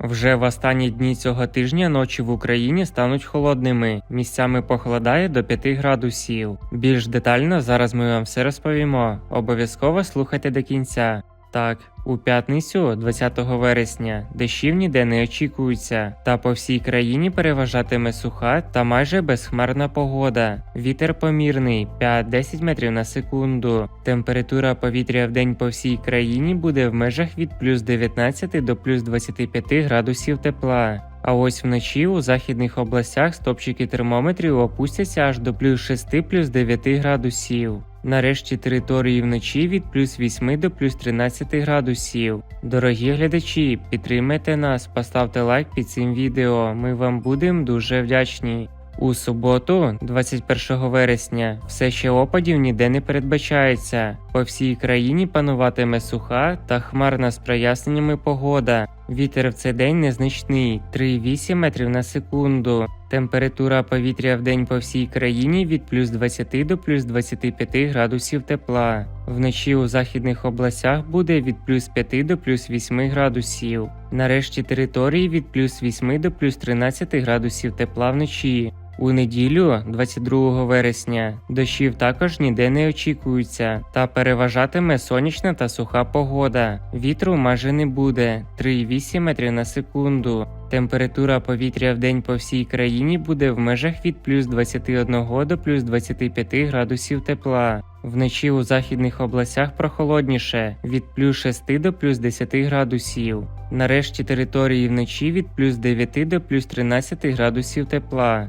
Вже в останні дні цього тижня ночі в Україні стануть холодними, місцями похолодає до 5 градусів. Більш детально зараз ми вам все розповімо. Обов'язково слухайте до кінця. Так, у п'ятницю, 20 вересня, дощів ніде не очікується, та по всій країні переважатиме суха та майже безхмарна погода. Вітер помірний 5-10 метрів на секунду. Температура повітря в день по всій країні буде в межах від плюс 19 до плюс 25 градусів тепла. А ось вночі у західних областях стопчики термометрів опустяться аж до плюс 6 плюс 9 градусів. Нарешті території вночі від плюс 8 до плюс 13 градусів. Дорогі глядачі, підтримайте нас, поставте лайк під цим відео. Ми вам будемо дуже вдячні. У суботу, 21 вересня, все ще опадів ніде не передбачається. По всій країні пануватиме суха та хмарна з проясненнями погода. Вітер в цей день незначний 3,8 метрів на секунду. Температура повітря в день по всій країні від плюс 20 до плюс 25 градусів тепла. Вночі у західних областях буде від плюс 5 до плюс 8 градусів. Нарешті території від плюс 8 до плюс 13 градусів тепла вночі. У неділю, 22 вересня, дощів також ніде не очікується, та переважатиме сонячна та суха погода. Вітру майже не буде 3,8 метрів на секунду. Температура повітря в день по всій країні буде в межах від плюс 21 до плюс 25 градусів тепла. Вночі у західних областях прохолодніше від плюс 6 до плюс 10 градусів. Нарешті території вночі від плюс 9 до плюс 13 градусів тепла.